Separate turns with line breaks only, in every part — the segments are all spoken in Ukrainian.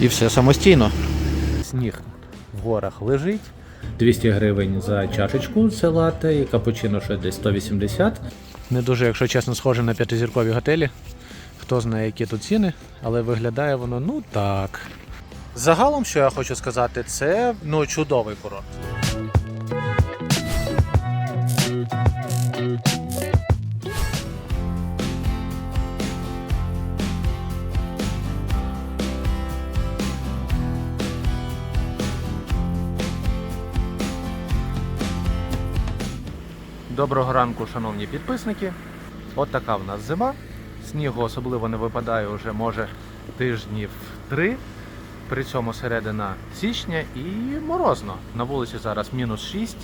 І все самостійно. Сніг в горах лежить. 200 гривень за чашечку це лате, і капучино ще десь 180. Не дуже, якщо чесно, схоже на п'ятизіркові готелі. Хто знає, які тут ціни, але виглядає воно ну так. Загалом, що я хочу сказати, це ну чудовий курорт. Доброго ранку, шановні підписники. От така в нас зима. Снігу особливо не випадає вже може тижнів три. При цьому середина січня і морозно. На вулиці зараз мінус 6.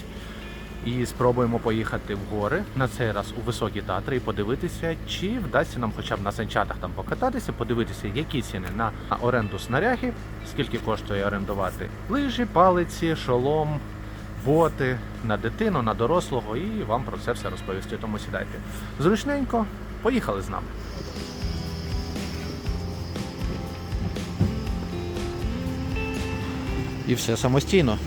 І спробуємо поїхати в гори на цей раз у високі татри і подивитися, чи вдасться нам хоча б на санчатах там покататися, подивитися, які ціни на оренду снаряги, скільки коштує орендувати лижі, палиці, шолом, боти на дитину, на дорослого, і вам про це все розповісти. Тому сідайте зручненько, поїхали з нами. І все самостійно.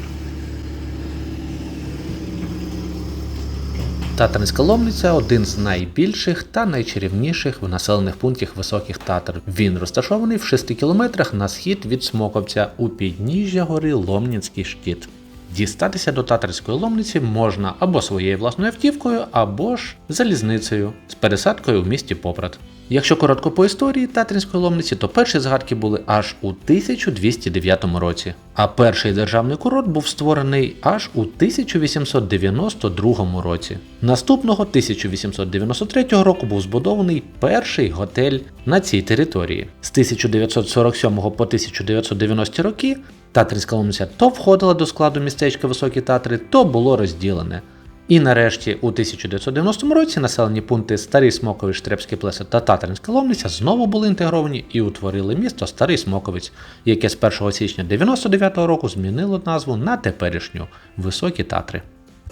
Татарська Ломниця один з найбільших та найчарівніших в населених пунктах високих татар. Він розташований в 6 кілометрах на схід від Смоковця у підніжжя гори Ломницький штіт. Дістатися до татарської ломниці можна або своєю власною автівкою, або ж залізницею з пересадкою в місті Попрат. Якщо коротко по історії Татринської ломниці, то перші згадки були аж у 1209 році, а перший державний курорт був створений аж у 1892 році. Наступного 1893 року був збудований перший готель на цій території. З 1947 по 1990 роки Татринська ломниця то входила до складу містечка Високі Татри, то було розділене. І нарешті у 1990 році населені пункти Старий Смокові, Штребське плесо та Татаринська Ломниця знову були інтегровані і утворили місто Старий Смоковець, яке з 1 січня 1999 року змінило назву на теперішню Високі Татри.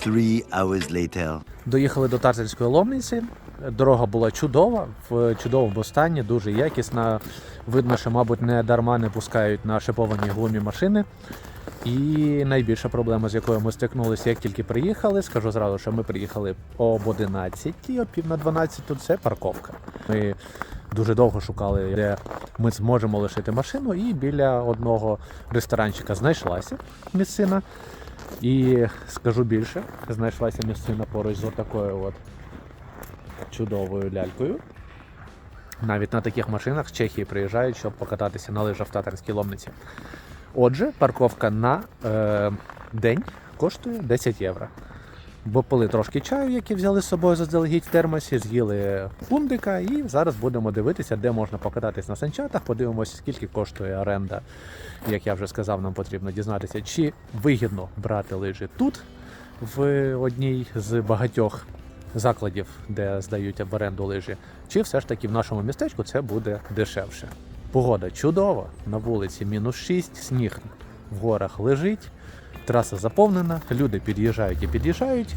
Three hours later.
Доїхали до Татарської ломниці. Дорога була чудова, в чудовому стані, дуже якісна. Видно, що, мабуть, не дарма не пускають на шиповані гумі машини. І найбільша проблема, з якою ми стикнулися, як тільки приїхали, скажу зразу, що ми приїхали об 11, о пів на 12, тут це парковка. Ми дуже довго шукали, де ми зможемо лишити машину, і біля одного ресторанчика знайшлася місцина. І скажу більше, знайшлася місцина поруч з отакою от чудовою лялькою. Навіть на таких машинах з Чехії приїжджають, щоб покататися на лижах в татарській ломниці. Отже, парковка на е, день коштує 10 євро. Бо пили трошки чаю, який взяли з собою заздалегідь в термосі, з'їли фундика, і зараз будемо дивитися, де можна покататись на санчатах. Подивимося, скільки коштує оренда. Як я вже сказав, нам потрібно дізнатися, чи вигідно брати лижі тут, в одній з багатьох закладів, де здають в оренду лижі, чи все ж таки в нашому містечку це буде дешевше. Погода чудова, на вулиці мінус 6, сніг в горах лежить, траса заповнена, люди під'їжджають і під'їжджають.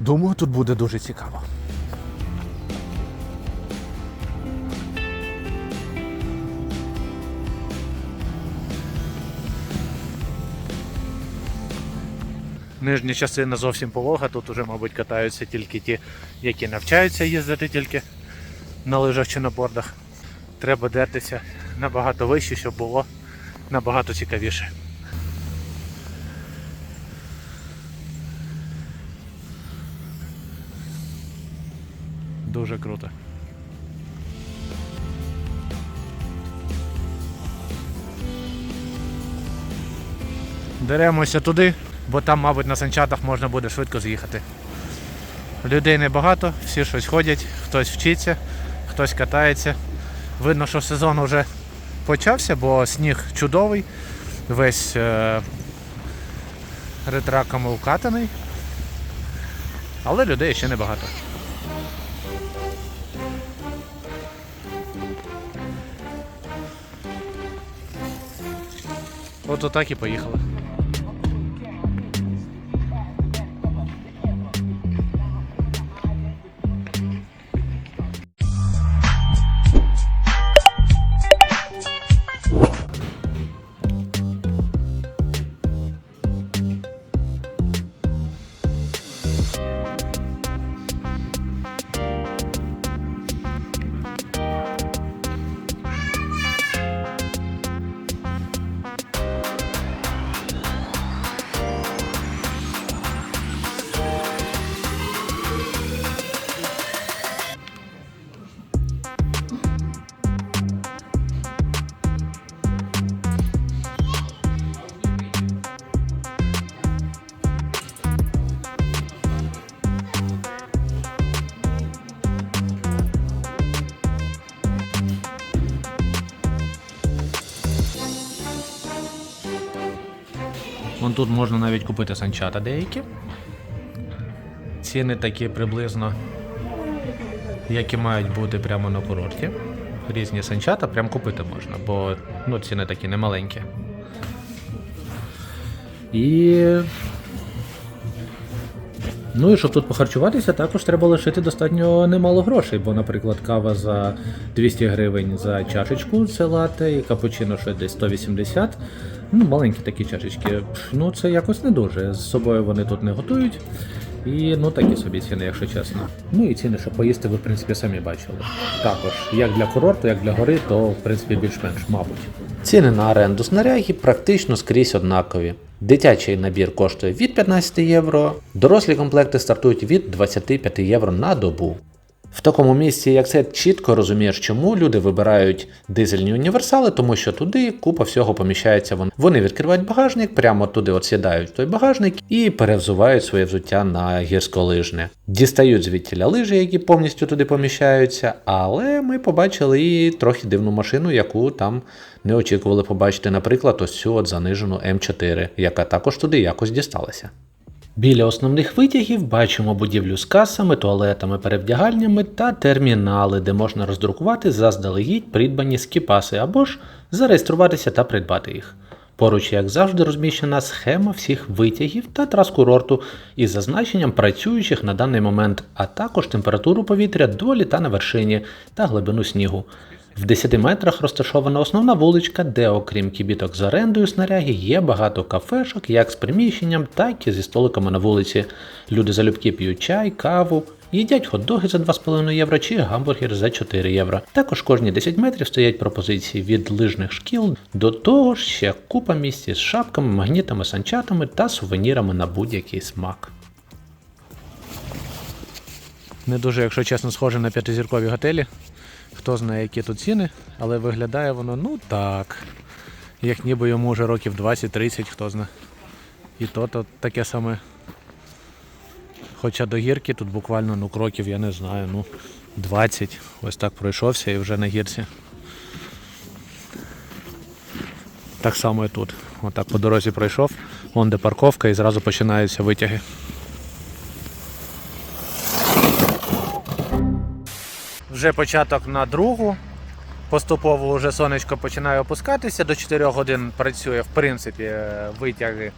Думаю, тут буде дуже цікаво. Нижня частина зовсім полога, тут уже, мабуть, катаються тільки ті, які навчаються їздити тільки на лижах чи на бордах. Треба дертися набагато вище, щоб було набагато цікавіше. Дуже круто. Деремося туди, бо там, мабуть, на санчатах можна буде швидко з'їхати. Людей небагато, всі щось ходять, хтось вчиться, хтось катається. Видно, що сезон вже почався, бо сніг чудовий, весь е- ретраками укатаний. Але людей ще небагато. От отак і поїхали. Тут можна навіть купити санчата деякі. Ціни такі приблизно, які мають бути прямо на курорті. Різні санчата прям купити можна, бо ну, ціни такі немаленькі. І. Ну і щоб тут похарчуватися, також треба лишити достатньо немало грошей, бо, наприклад, кава за 200 гривень за чашечку це лате, і капучино ще десь 180. Ну, маленькі такі чашечки. Ну, це якось не дуже. З собою вони тут не готують. І ну такі собі ціни, якщо чесно. Ну і ціни, щоб поїсти, ви в принципі самі бачили. Також, як для курорту, як для гори, то в принципі більш-менш, мабуть. Ціни на оренду снаряги практично скрізь однакові. Дитячий набір коштує від 15 євро, дорослі комплекти стартують від 25 євро на добу. В такому місці, як це, чітко розумієш, чому люди вибирають дизельні універсали, тому що туди купа всього поміщається. Вони відкривають багажник, прямо туди от сідають той багажник і перевзувають своє взуття на гірськолижне. Дістають звідтіля лижі, які повністю туди поміщаються, але ми побачили і трохи дивну машину, яку там не очікували побачити, наприклад, ось цю от занижену М4, яка також туди якось дісталася. Біля основних витягів бачимо будівлю з касами, туалетами, перевдягальнями та термінали, де можна роздрукувати заздалегідь придбані скіпаси або ж зареєструватися та придбати їх. Поруч, як завжди, розміщена схема всіх витягів та трас курорту із зазначенням працюючих на даний момент, а також температуру повітря до літа на вершині та глибину снігу. В 10 метрах розташована основна вуличка, де, окрім кібіток з орендою снаряги, є багато кафешок, як з приміщенням, так і зі столиками на вулиці. Люди залюбки п'ють чай, каву, їдять хот-доги за 2,5 євро чи гамбургер за 4 євро. Також кожні 10 метрів стоять пропозиції від лижних шкіл, до того ж ще купа місць з шапками, магнітами, санчатами та сувенірами на будь-який смак. Не дуже, якщо чесно, схоже на п'ятизіркові готелі. Хто знає, які тут ціни, але виглядає воно ну так. Як ніби йому вже років 20-30, хто знає. І то, то таке саме. Хоча до гірки тут буквально ну, кроків, я не знаю, ну 20. Ось так пройшовся і вже на гірці. Так само і тут. Отак по дорозі пройшов, вон де парковка і зразу починаються витяги. Вже початок на другу. Поступово вже сонечко починає опускатися. До 4 годин працює в принципі е, витяги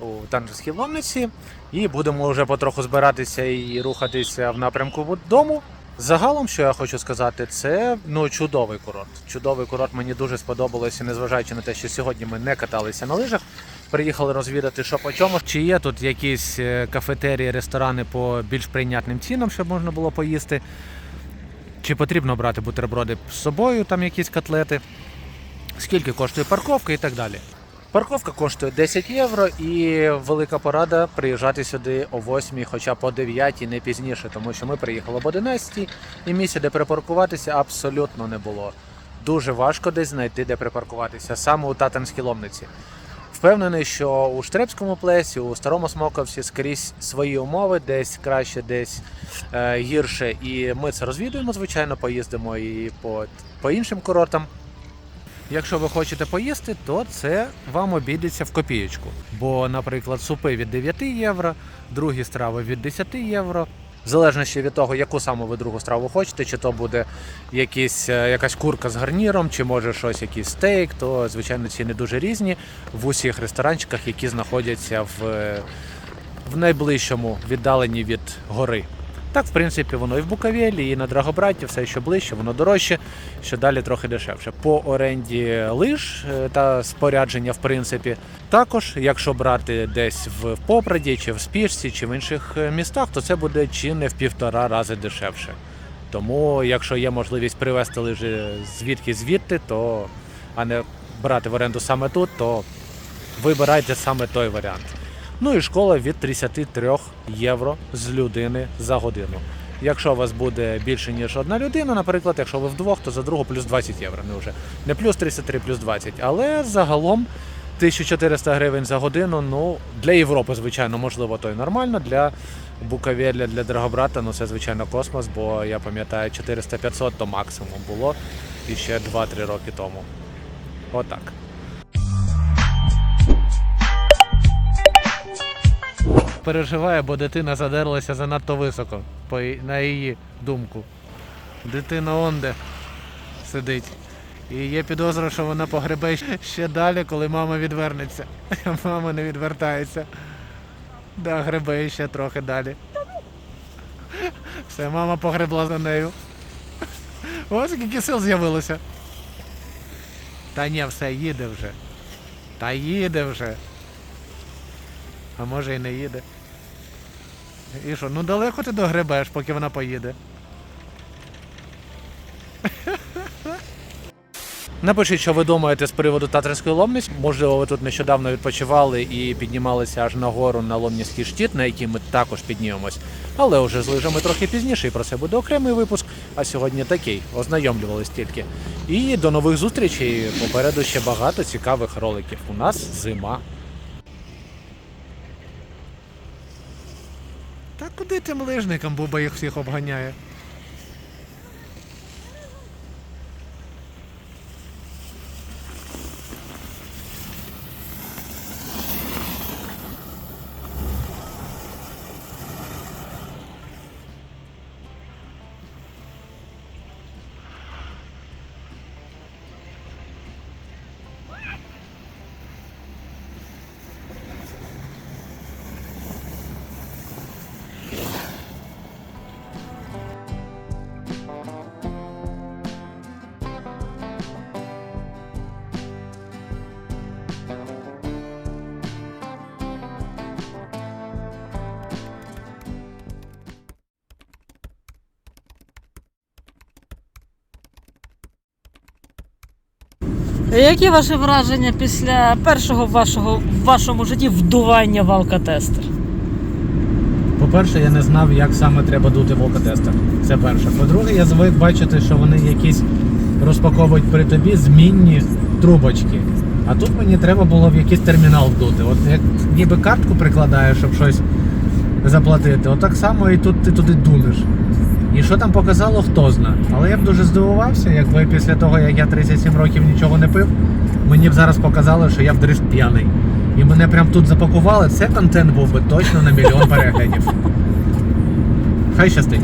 у танжерській ломниці. І будемо вже потроху збиратися і рухатися в напрямку дому. Загалом, що я хочу сказати, це ну чудовий курорт. Чудовий курорт мені дуже сподобалося, незважаючи на те, що сьогодні ми не каталися на лижах. Приїхали розвідати, що по чому. Чи є тут якісь е, кафетерії, ресторани по більш прийнятним цінам, щоб можна було поїсти. Чи потрібно брати бутерброди з собою, там якісь котлети, скільки коштує парковка і так далі. Парковка коштує 10 євро і велика порада приїжджати сюди о 8, хоча б о 9, не пізніше, тому що ми приїхали об 11 і місця, де припаркуватися, абсолютно не було. Дуже важко десь знайти, де припаркуватися, саме у Татанській ломниці. Впевнений, що у Штребському плесі, у старому Смоковці скрізь свої умови, десь краще, десь е, гірше. І ми це розвідуємо, звичайно, поїздимо і по, по іншим курортам. Якщо ви хочете поїсти, то це вам обійдеться в копієчку. Бо, наприклад, супи від 9 євро, другі страви від 10 євро. В залежності від того, яку саме ви другу страву хочете, чи то буде якісь, е, якась курка з гарніром, чи може щось, якийсь стейк, то звичайно ціни дуже різні в усіх ресторанчиках, які знаходяться в, е, в найближчому віддаленні від гори. Так, в принципі, воно і в Буковелі, і на Драгобраті, все що ближче, воно дорожче, що далі трохи дешевше. По оренді лиж е, та спорядження, в принципі, також, якщо брати десь в Попраді, чи в Спішці, чи в інших е, містах, то це буде чи не в півтора рази дешевше. Тому, якщо є можливість привезти лижі звідки звідти, то а не брати в оренду саме тут, то вибирайте саме той варіант. Ну і школа від 33 євро з людини за годину. Якщо у вас буде більше ніж одна людина, наприклад, якщо ви вдвох, то за другу плюс 20 євро. Не вже не плюс 33, плюс 20. Але загалом 1400 гривень за годину. Ну для Європи, звичайно, можливо, то й нормально. Для Буковеля, для Драгобрата, ну це звичайно космос, бо я пам'ятаю, 400-500 то максимум було і ще 2-3 роки тому. Отак. Переживає, бо дитина задерлася занадто високо, на її думку. Дитина онде сидить. І є підозра, що вона погребе ще далі, коли мама відвернеться. Мама не відвертається. Да, гребе ще трохи далі. Все, мама погребла за нею. Ось скільки сил з'явилося. Та ні, все, їде вже. Та їде вже. А може і не їде. І що, ну далеко ти догребеш, поки вона поїде. Напишіть, що ви думаєте з приводу Татринської ломниці. Можливо, ви тут нещодавно відпочивали і піднімалися аж на гору на Ломніський штіт, на який ми також піднімемось. Але вже з лижами трохи пізніше, і про це буде окремий випуск. А сьогодні такий, ознайомлювались тільки. І до нових зустрічей. Попереду ще багато цікавих роликів. У нас зима. Та куди тим лижникам Буба їх всіх обганяє?
Які ваші враження після першого вашого в вашому житті вдування в алкотестер?
По-перше, я не знав, як саме треба дути в алкотестер. Це перше. По-друге, я звик бачити, що вони якісь розпаковують при тобі змінні трубочки. А тут мені треба було в якийсь термінал вдути. От як ніби картку прикладаєш, щоб щось заплатити, от так само і тут ти туди дунеш. І що там показало, хто зна. Але я б дуже здивувався, якби після того, як я 37 років нічого не пив, мені б зараз показали, що я в дрифт п'яний. І мене прям тут запакували, це контент був би точно на мільйон переглядів. Хай щастить.